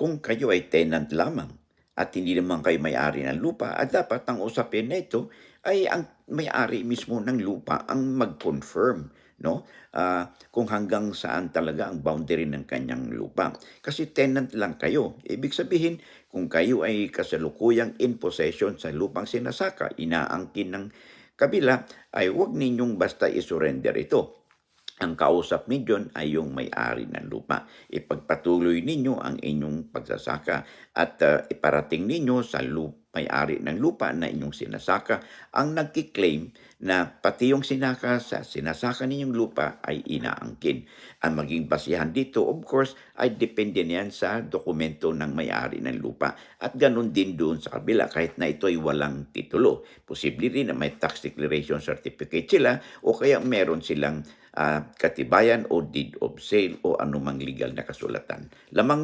kung kayo ay tenant lamang at hindi naman kayo may-ari ng lupa, at dapat ang usapin na ito ay ang may-ari mismo ng lupa ang mag-confirm no? Ah, kung hanggang saan talaga ang boundary ng kanyang lupa. Kasi tenant lang kayo. Ibig sabihin, kung kayo ay kasalukuyang in possession sa lupang sinasaka, inaangkin ng kabila, ay huwag ninyong basta isurrender ito. Ang kausap ninyo ay yung may-ari ng lupa. Ipagpatuloy ninyo ang inyong pagsasaka at ah, iparating ninyo sa lupa may-ari ng lupa na inyong sinasaka ang nagkiklaim na pati yung sinaka sa sinasaka ninyong lupa ay inaangkin. Ang maging basihan dito, of course, ay depende niyan sa dokumento ng may-ari ng lupa. At ganun din doon sa kabila, kahit na ito ay walang titulo. Posible rin na may tax declaration certificate sila o kaya meron silang ah, katibayan o deed of sale o anumang legal na kasulatan. Lamang